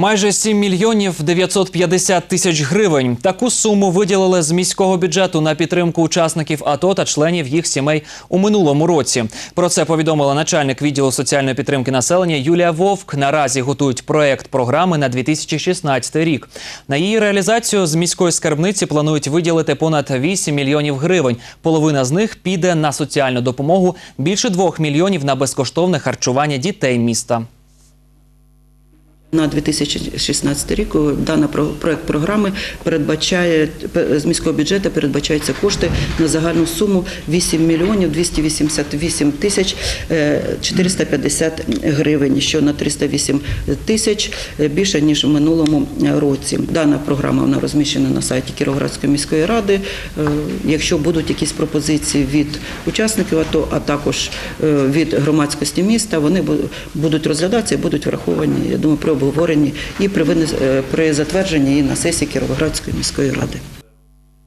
Майже 7 мільйонів 950 тисяч гривень. Таку суму виділили з міського бюджету на підтримку учасників АТО та членів їх сімей у минулому році. Про це повідомила начальник відділу соціальної підтримки населення Юлія Вовк. Наразі готують проект програми на 2016 рік. На її реалізацію з міської скарбниці планують виділити понад 8 мільйонів гривень. Половина з них піде на соціальну допомогу, більше 2 мільйонів на безкоштовне харчування дітей міста. На 2016 рік дана про- проект програми передбачає з міського бюджету передбачаються кошти на загальну суму 8 мільйонів 288 тисяч е, 450 гривень, що на 308 тисяч е, більше ніж в минулому році. Дана програма вона розміщена на сайті Кіровоградської міської ради. Е, Якщо будуть якісь пропозиції від учасників АТО, а також е, від громадськості міста, вони бу- будуть розглядатися і будуть враховані, я думаю, при обговоренні і при е, затвердженні і на сесії Кіровоградської міської ради.